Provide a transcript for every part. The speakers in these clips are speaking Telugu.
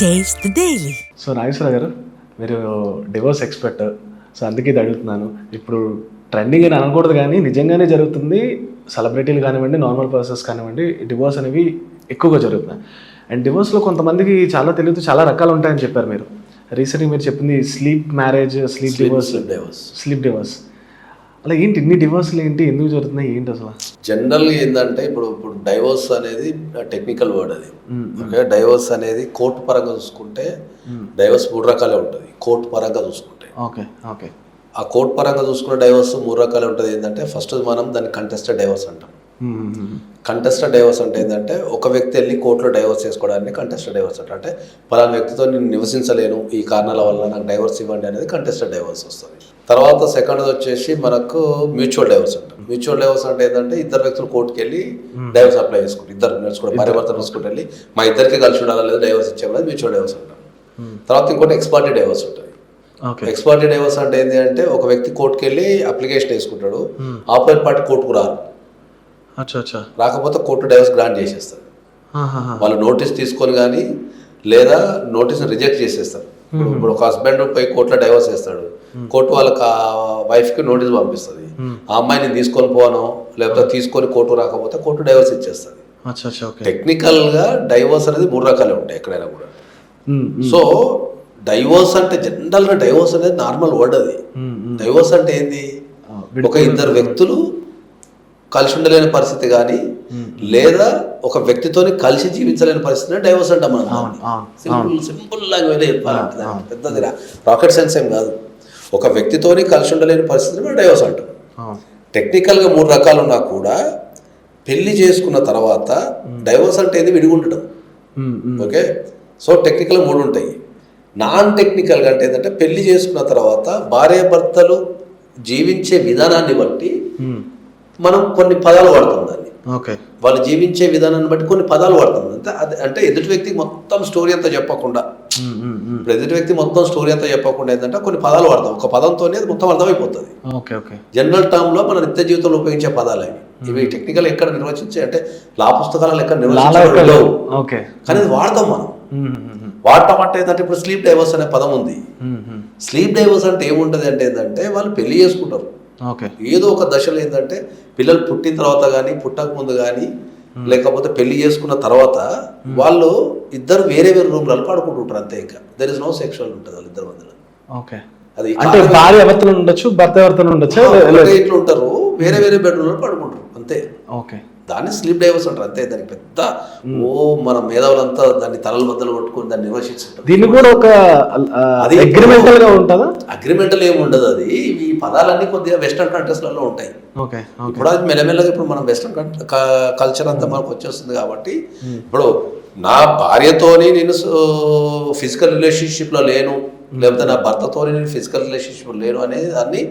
The Daily. సో నాగేశ్వర గారు మీరు డివోర్స్ ఎక్స్పర్ట్. సో అందుకే ఇది అడుగుతున్నాను. ఇప్పుడు ట్రెండింగ్ అని అనకూడదు కానీ నిజంగానే జరుగుతుంది. సెలబ్రిటీలు కానివ్వండి నార్మల్ పర్సన్స్ కానివ్వండి డివోర్స్ అనేవి ఎక్కువగా జరుగుతున్నాయి. అండ్ డివోర్స్లో కొంతమందికి చాలా తెలియదు చాలా రకాలు ఉంటాయని చెప్పారు మీరు. రీసెంట్గా మీరు చెప్పింది sleep marriage sleep divorce sleep divorce. Sleep divorce అలా ఏంటి ఇన్ని డివోర్స్లు ఏంటి? ఎందుకు జరుగుతున్నాయి? ఏంటి అసలు? జనరల్గా ఏంటంటే ఇప్పుడు ఇప్పుడు డైవోర్స్ అనేది టెక్నికల్ వర్డ్ అది. ఓకే? డైవోర్స్ అనేది కోర్టు పరంగా చూసుకుంటే డైవోర్స్ మూడు రకాలే ఉంటుంది. కోర్టు పరంగా చూసుకుంటే. Okay okay. ఆ కోర్టు పరంగా చూసుకున్న డైవోర్స్ మూడు రకాలే ఉంటుంది. ఏంటంటే ఫస్ట్ మనం దాన్ని కంటెస్టెడ్ డైవోర్స్ అంటాం. కంటెస్టెడ్ డైవోర్స్ అంటే ఏంటంటే ఒక వ్యక్తి వెళ్ళి కోర్టులో డైవోర్స్ చేసుకోవడాన్ని కంటెస్టెడ్ డైవోర్స్ అంటారు. అంటే పలానా వ్యక్తితో నేను నివసించలేను. ఈ కారణాల వల్ల నాకు డైవోర్స్ ఇవ్వండి అనేది కంటెస్టెడ్ డైవోర్స్ వస్తుంది. తర్వాత సెకండ్ వచ్చేసి మనకు మ్యూచువల్ డైవోర్స్ అంటాం. మ్యూచువల్ డైవోర్స్ అంటే ఏంటంటే ఇద్దరు వ్యక్తులు కోర్టుకి వెళ్ళి డైవోర్స్ అప్లై చేసుకుంటారు. ఇద్దరు నేర్చుకుంటారు భార్య భర్త నేర్చుకుంటూ వెళ్ళి మా ఇద్దరికి కలిసి ఉండాలా లేదా డైవోర్స్ ఇచ్చేవాళ్ళు మ్యూచువల్ డైవోర్స్ అంటాం. తర్వాత ఇంకోటి ఎక్స్పార్టీ డైవోర్స్ ఉంటుంది. ఓకే ఎక్స్పార్టీ డైవోర్స్ అంటే ఏంటి అంటే ఒక వ్యక్తి కోర్టుకి వెళ్ళి అప్లికేషన్ వేసుకుంటాడు. ఆపోజిట్ పార్టీ కోర్టుకు రారు. రాకపోతే కోర్టు డైవర్స్ గ్రాంట్ చేసేస్తారు. వాళ్ళు నోటీస్ తీసుకొని కానీ లేదా నోటీస్ని రిజెక్ట్ చేసేస్తారు. ఇప్పుడు ఇప్పుడు ఒక హస్బెండ్ పోయి కోర్టులో డైవర్స్ చేస్తాడు. కోర్టు వాళ్ళకి ఆ వైఫ్కి నోటీస్ పంపిస్తుంది. ఆ అమ్మాయిని తీసుకొని పోను లేకపోతే తీసుకొని కోర్టు రాకపోతే కోర్టు డైవర్స్ ఇచ్చేస్తుంది. టెక్నికల్గా డైవర్స్ అనేది మూడు రకాలే ఉంటాయి ఎక్కడైనా కూడా. సో డైవోర్స్ అంటే జనరల్గా డైవోర్స్ అనేది నార్మల్ వర్డ్ అది. డైవోర్స్ అంటే ఏంది? ఒక ఇద్దరు వ్యక్తులు కలిసి ఉండలేని పరిస్థితి కానీ లేదా ఒక వ్యక్తితోని కలిసి జీవించలేని పరిస్థితిని డైవర్స్ అంటాం మనం సింపుల్ సింపుల్ లాంగ్వేజ్ చెప్పాలంటే దాన్ని పెద్దది రాకెట్ సైన్స్ ఏం కాదు. ఒక వ్యక్తితోని కలిసి ఉండలేని పరిస్థితిని మనం డైవర్స్ అంటాం. టెక్నికల్గా మూడు రకాలు ఉన్నా కూడా పెళ్ళి చేసుకున్న తర్వాత డైవర్స్ అంటే ఏంది? విడిగుండడం. ఓకే? సో టెక్నికల్ మూడు ఉంటాయి. నాన్ టెక్నికల్గా అంటే ఏంటంటే పెళ్ళి చేసుకున్న తర్వాత భార్యాభర్తలు జీవించే విధానాన్ని బట్టి. మనం కొన్ని పదాలు వాడతాం దాన్ని. ఓకే. వాళ్ళు జీవించే విధానాన్ని బట్టి కొన్ని పదాలు వాడతాం అంటే అది అంటే ఎదుటి వ్యక్తికి మొత్తం స్టోరీ అంతా చెప్పకుండా. ఇప్పుడు ఎదుటి వ్యక్తి మొత్తం స్టోరీ అంతా చెప్పకుండా ఏంటంటే కొన్ని పదాలు వాడతాం. ఒక పదంతోనే అది మొత్తం అర్థమైపోతుంది. Okay okay. జనరల్ టర్మ్లో మన నిత్య జీవితంలో ఉపయోగించే పదాలు అవి. ఇవి టెక్నికల్ ఎక్కడ నిర్వచించే అంటే లా పుస్తకాలలో ఎక్కడ లాలా నిర్వచించే ఒక్కలు. ఉండవు. ఓకే. కానీ వాడతాం మనం. వాడటం అంటే ఏంటంటే ఇప్పుడు స్లీప్ డైవర్స్ అనే పదం ఉంది. స్లీప్ డైవర్స్ అంటే ఏముంటుంది అంటే ఏంటంటే వాళ్ళు పెళ్ళి చేసుకుంటారు. ఏదో ఒక దశలో ఏంటంటే పిల్లలు పుట్టిన తర్వాత కానీ పుట్టక ముందు కానీ లేకపోతే పెళ్ళి చేసుకున్న తర్వాత వాళ్ళు ఇద్దరు వేరే వేరే రూమ్లలో పడుకుంటుంటారు అంతే ఇంకా. దర్ ఇస్ నో సెక్షువల్ ఉంటుంది వాళ్ళు ఇద్దరు మధ్యలో. ఓకే. అది అంటే భార్య ఎవరితో ఉండొచ్చు భర్త ఎవరితో ఉండొచ్చు? ఇట్లా ఉంటారు వేరే వేరే బెడ్రూమ్లో పడుకుంటారు అంతే. ఓకే. దాన్ని స్లీప్ డైవర్స్ అంటారు. అంతే దానికి పెద్ద ఓ మన మేధావులంతా దాన్ని తలల బద్దలు పట్టుకొని దాన్ని నిర్వహించుంటారు దీన్ని కూడా ఒక అది అగ్రిమెంటల్గా ఉంటుందా? అగ్రిమెంటల్ ఏమి ఉండదు అది. ఈ పదాలన్నీ కొద్దిగా వెస్టర్న్ కంట్రీస్లలో ఉంటాయి. ఇప్పుడు అది మెల్లమెల్లగా ఇప్పుడు మనం వెస్ట్రన్ కల్చర్ అంతా మనకు వచ్చేస్తుంది కాబట్టి ఇప్పుడు నా భార్యతోని నేను ఫిజికల్ రిలేషన్షిప్లో లేను లేకపోతే నా భర్తతోని నేను ఫిజికల్ రిలేషన్షిప్ లేను అనేది అన్ని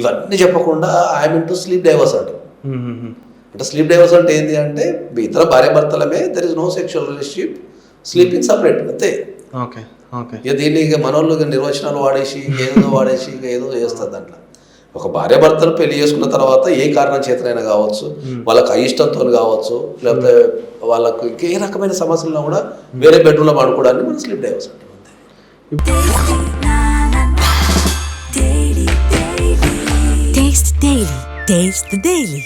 ఇవన్నీ చెప్పకుండా ఐఎమ్ ఇంటూ స్లీప్ డైవర్స్ అంటారు. మ్మ్. అంటే స్లీప్ డైవర్స్ అంటే ఏంటి అంటే మీ ఇద్దరు భార్య భర్తలమే there is no sexual relationship sleeping separate అంతే ఓకే ఓకే ఇక దీన్ని ఇక మనోళ్ళు ఇక నిర్వచనాలు వాడేసి ఏదో వాడేసి ఇక ఏదో చేస్తారు దాంట్లో ఒక భార్య భర్తలు పెళ్ళి చేసుకున్న తర్వాత ఏ కారణం చేతనైనా కావచ్చు వాళ్ళకి అయిష్టంతో కావచ్చు లేకపోతే వాళ్ళకు ఇంకే రకమైన సమస్యలు కూడా వేరే బెడ్రూమ్లో పడుకోవడానికి మనం స్లీప్ డైవర్స్ అంటాం అంతే Taste the Daily. Taste the Daily.